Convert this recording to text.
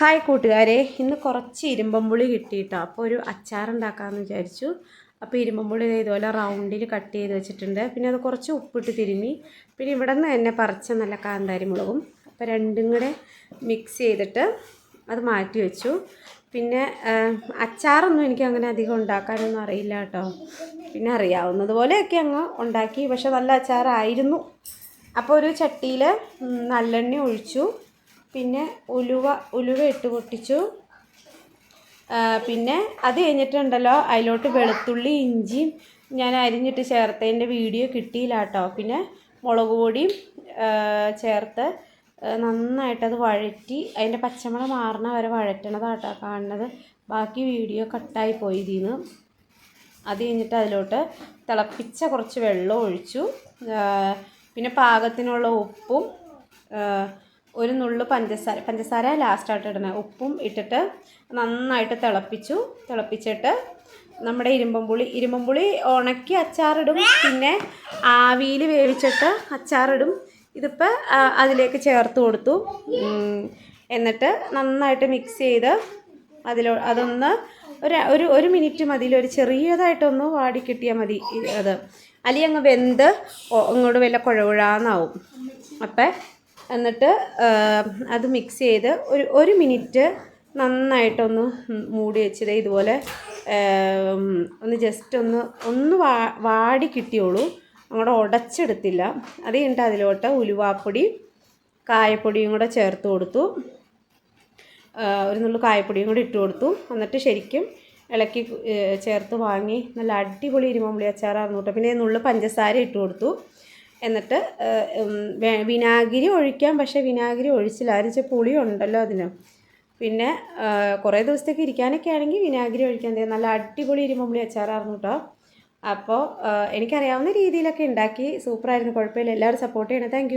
Hi കൂട്ടുകാരെ ഇന്ന് കുറച്ച് ഇരുമ്പമ്പുളി കിട്ടിയിട്ടോ. അപ്പോൾ ഒരു അച്ചാറുണ്ടാക്കാമെന്ന് വിചാരിച്ചു. അപ്പോൾ ഇരുമ്പമ്പുളി ഇതുപോലെ റൗണ്ടിൽ കട്ട് ചെയ്ത് വെച്ചിട്ടുണ്ട്. പിന്നെ അത് കുറച്ച് ഉപ്പിട്ട് തിരുമ്മി പിന്നെ ഇവിടെ നിന്ന് തന്നെ പറിച്ച നല്ല കാന്താരി മുളകും. അപ്പോൾ രണ്ടും കൂടെ മിക്സ് ചെയ്തിട്ട് അത് മാറ്റി വെച്ചു. പിന്നെ അച്ചാറൊന്നും എനിക്ക് അങ്ങനെ അധികം ഉണ്ടാക്കാനൊന്നും അറിയില്ല കേട്ടോ. പിന്നെ അറിയാവുന്നതുപോലെയൊക്കെ അങ്ങ് ഉണ്ടാക്കി. പക്ഷെ നല്ല അച്ചാറായിരുന്നു. അപ്പോൾ ഒരു ചട്ടിയിൽ നല്ലെണ്ണ ഒഴിച്ചു. പിന്നെ ഉലുവ ഉലുവ ഇട്ട് പൊട്ടിച്ചു. പിന്നെ അത് കഴിഞ്ഞിട്ടുണ്ടല്ലോ അതിലോട്ട് വെളുത്തുള്ളി ഇഞ്ചിയും ഞാൻ അരിഞ്ഞിട്ട് ചേർത്തതിന്റെ വീഡിയോ കിട്ടിയില്ല കേട്ടോ പിന്നെ മുളക് പൊടിയും ചേർത്ത് നന്നായിട്ടത് വഴറ്റി അതിന്റെ പച്ചമണം മാറണ വരെ വഴറ്റണതാട്ടോ കാണുന്നത്. ബാക്കി വീഡിയോ കട്ടായി പോയി ഇതിന്ന് അത് കഴിഞ്ഞിട്ട് അതിലോട്ട് തിളപ്പിച്ച കുറച്ച് വെള്ളം ഒഴിച്ചു. പിന്നെ പാകത്തിനുള്ള ഉപ്പും ഒരു നുള്ളു പഞ്ചസാര പഞ്ചസാര ലാസ്റ്റായിട്ട് ഇടണേ. ഉപ്പും ഇട്ടിട്ട് നന്നായിട്ട് തിളപ്പിച്ചു. തിളപ്പിച്ചിട്ട് നമ്മുടെ ഇരുമ്പമ്പുളി ഇരുമ്പമ്പുളി ഉണക്കി അച്ചാറിടും. പിന്നെ ആവിയിൽ വേവിച്ചിട്ട് അച്ചാറിടും. ഇതിപ്പോൾ അതിലേക്ക് ചേർത്ത് കൊടുത്തു. എന്നിട്ട് നന്നായിട്ട് മിക്സ് ചെയ്ത് അതിലോ അതൊന്ന് ഒരു ഒരു ഒരു മിനിറ്റ് മതി. ഒരു ചെറിയതായിട്ടൊന്ന് വാടി കിട്ടിയാൽ മതി അത്. അല്ലെങ്കിൽ അങ്ങ് വെന്ത് ഇങ്ങോട്ട് വല്ല കുഴകുഴാന്നാവും അപ്പം എന്നിട്ട് അത് മിക്സ് ചെയ്ത് ഒരു ഒരു മിനിറ്റ് നന്നായിട്ടൊന്ന് മൂടി വെച്ചത് ഇതുപോലെ ഒന്ന് ജസ്റ്റ് ഒന്ന് ഒന്ന് വാ വാടി കിട്ടിയോളൂ. അങ്ങോട്ട് ഉടച്ചെടുത്തില്ല അത് കഴിഞ്ഞിട്ട് അതിലോട്ട് ഉലുവാപ്പൊടി കായപ്പൊടിയും കൂടെ ചേർത്ത് കൊടുത്തു. ഒരു നുള്ളു കായപ്പൊടിയും കൂടി ഇട്ട് കൊടുത്തു. എന്നിട്ട് ശരിക്കും ഇളക്കി ചേർത്ത് വാങ്ങി. നല്ല അടിപൊളി ഇരുമ്പുളി അച്ചാറായിരുന്നു കേട്ടോ. പിന്നെ നുള്ളു പഞ്ചസാര ഇട്ട് കൊടുത്തു. എന്നിട്ട് വിനാഗിരി ഒഴിക്കാം. പക്ഷേ വിനാഗിരി ഒഴിച്ചില്ല. അരിച്ച പുളി ഉണ്ടല്ലോ അതിന്. പിന്നെ കുറേ ദിവസത്തേക്ക് ഇരിക്കാനൊക്കെ ആണെങ്കിൽ വിനാഗിരി ഒഴിക്കാൻ തരും നല്ല അടിപൊളി ഇരുമ്പുള്ളി അച്ചാറായിരുന്നു കേട്ടോ അപ്പോൾ എനിക്കറിയാവുന്ന രീതിയിലൊക്കെ ഉണ്ടാക്കി. സൂപ്പറായിരുന്നു. കുഴപ്പമില്ല. എല്ലാവരും സപ്പോർട്ട് ചെയ്യണം. താങ്ക്